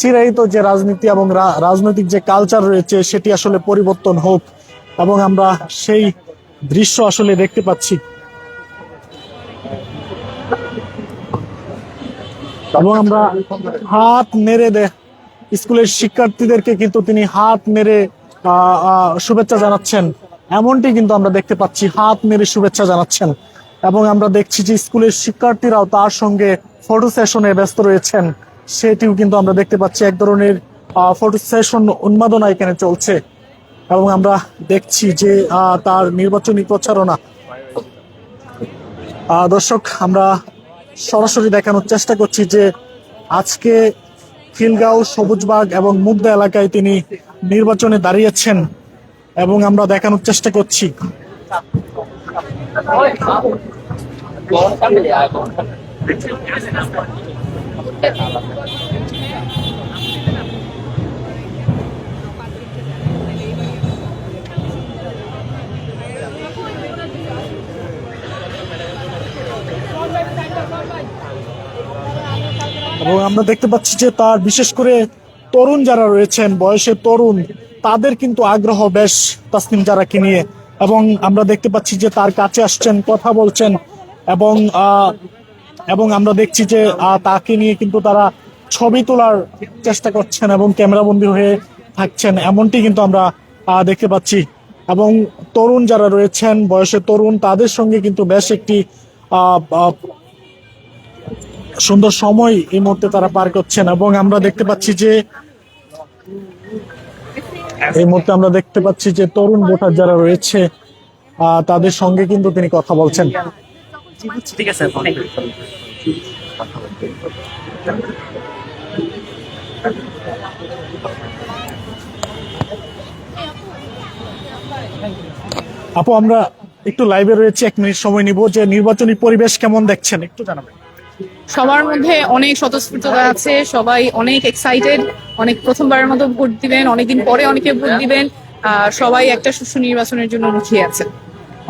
চিরায়িত যে রাজনীতি এবং রাজনৈতিক যে কালচার রয়েছে সেটি আসলে পরিবর্তন হোক এবং আমরা সেই দৃশ্য আসলে দেখতে পাচ্ছি। এবং আমরা হাত দে স্কুলের শিক্ষার্থীদেরকে কিন্তু তিনি হাত আহ, শুভেচ্ছা জানাচ্ছেন। এমনটি কিন্তু আমরা দেখতে পাচ্ছি হাত নেড়ে শুভেচ্ছা জানাচ্ছেন। এবং আমরা দেখছি যে স্কুলের শিক্ষার্থীরাও তার সঙ্গে ফটো সেশনে ব্যস্ত রয়েছেন। সেটিও কিন্তু আমরা দেখতে পাচ্ছি। এক ধরনের ফটো সেশন উন্মাদনা এখানে চলছে। এবং আমরা দেখছি যে তার নির্বাচনী প্রচারণা। দর্শক, আমরা সরাসরি দেখানোর চেষ্টা করছি যে, আজকে খিলগাঁও, সবুজবাগ এবং মুগদা এলাকায় তিনি নির্বাচনে দাঁড়িয়েছেন এবং আমরা দেখানোর চেষ্টা করছি। এবং আমরা দেখতে পাচ্ছি যে তার বিশেষ করে তরুণ যারা রয়েছেন বয়সে তরুণ, তাদের কিন্তু আগ্রহ বেশ তাসনিম যারাকে নিয়ে। এবং আমরা দেখতে পাচ্ছি যে তার কাছে আসছেন, কথা বলছেন এবং এবং আমরা দেখছি যে তাকে নিয়ে কিন্তু তারা ছবি তোলার চেষ্টা করছেন এবং ক্যামেরাবন্দি হয়ে থাকছেন। এমনটি কিন্তু আমরা দেখতে পাচ্ছি। এবং তরুণ যারা রয়েছেন বয়সে তরুণ, তাদের সঙ্গে কিন্তু বেশ একটি সুন্দর সময় এই মুহূর্তে তারা পার করছেন। এবং আমরা দেখতে পাচ্ছি যে, এই মুহূর্তে আমরা দেখতে পাচ্ছি যে, তরুণ ভোটার যারা রয়েছে তাদের সঙ্গে কিন্তু তিনি কথা বলছেন। ঠিক আছে আপু আমরা একটু লাইভে রয়েছে এক মিনিট সময় নিব। যে নির্বাচনী পরিবেশ কেমন দেখছেন একটু জানাবেন। সবার মধ্যে অনেক স্বতঃস্ফূর্ততা আছে সবাই অনেক এক্সাইটেড অনেক প্রথমবারের মতো ভোট দিবেন অনেকদিন পরে অনেকে ভোট দিবেন আহ, সবাই একটা সুষ্ঠু নির্বাচনের জন্য মুখিয়ে আছেন।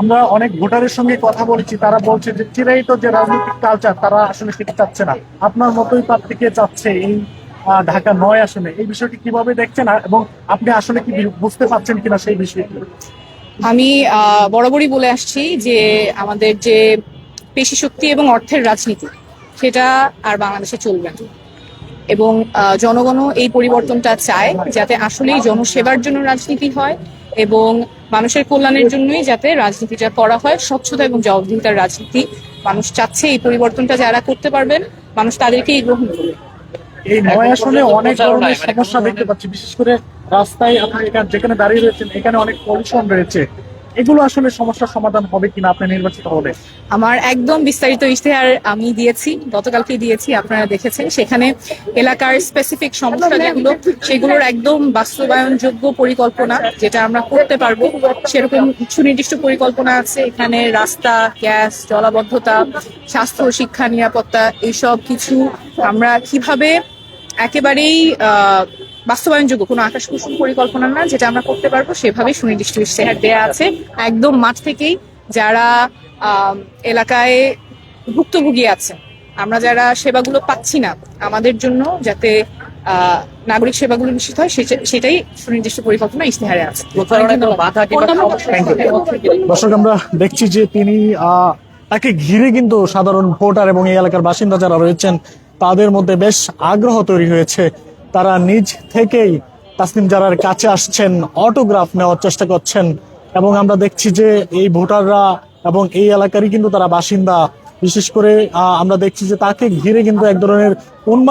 আমরা অনেক ভোটারের সঙ্গে কথা বলেছি, তারা বলছে যে চিরায়িত যে রাজনৈতিক কালচার তারা আসলে সেটা চাচ্ছে না। আপনার মতোই প্রার্থীকে চাচ্ছে এই ঢাকা নয় আসলে এই বিষয়টি কীভাবে দেখছেন এবং আপনি আসলে কি বুঝতে পারছেন কিনা সেই বিষয়টি আমি বরাবরই বলে আসছি যে আমাদের যে পেশি শক্তি এবং অর্থের রাজনীতি, সেটা আর বাংলাদেশে চলবে না। এবং জনগণও এই পরিবর্তনটা চায় যাতে আসলেই জনসেবার জন্য রাজনীতি হয় এবং মানুষের কল্যাণের জন্যই যাতে রাজনীতি যা করা হয়, স্বচ্ছতা এবং জবাবদিহিতার রাজনীতি। মানুষ চাচ্ছে এই পরিবর্তনটা যারা করতে পারবেন, মানুষ তাদেরকেই গ্রহণ করবে এই নয় আসলে অনেক ধরনের সমস্যা দেখতে পাচ্ছি, বিশেষ করে রাস্তায় আপনি যেখানে দাঁড়িয়ে রয়েছেন, এখানে অনেক পলিউশন রয়েছে। এগুলো আসলে সমস্যার সমাধান হবে কিনা আপনি নির্বাচিত হলে? আমার একদম বিস্তারিত ইশতেহার আমি দিয়েছি গতকালকে দিয়েছি, আপনারা দেখেছেন। সেখানে এলাকার স্পেসিফিক সমস্যা যেগুলো, সেগুলোর একদম বাস্তবায়নযোগ্য পরিকল্পনা যেটা আমরা করতে পারব, সেরকম সুনির্দিষ্ট পরিকল্পনা আছে। এখানে রাস্তা, গ্যাস, জলাবদ্ধতা, স্বাস্থ্য, শিক্ষা, নিরাপত্তা, এইসব কিছু আমরা কীভাবে একেবারেই বাস্তবায়নযোগ্য কোনো আকাশ কুসুম পরিকল্পনা না যেটা আমরা করতে পারব সেভাবেই সুনির্দিষ্ট ইশতেহার দেয়া আছে। একদম মাঠ থেকেই যারা এলাকায় ভুক্তভোগী আছে আমরা যারা সেবাগুলো পাচ্ছি না আমাদের জন্য যাতে আহ, নাগরিক সেবাগুলো নিশ্চিত হয় সেটা- সেটাই সুনির্দিষ্ট পরিকল্পনা ইশতেহারে আছে। দর্শক আমরা দেখছি যে তিনি আহ, তাকে ঘিরে কিন্তু সাধারণ ভোটার এবং এই এলাকার বাসিন্দা যারা রয়েছেন তাদের মধ্যে বেশ আগ্রহ তৈরি হয়েছে। তারা নিজ থেকেই তাসনিম জারার কাছে আসছেন অটোগ্রাফ নেওয়ার চেষ্টা করছেন এবং আমরা দেখছি যে এই ভোটাররা এবং এই এলাকারই কিন্তু তারা বাসিন্দা। বিশেষ করে আমরা দেখছি যে তাকে ঘিরে কিন্তু এক ধরনের উন্মাদ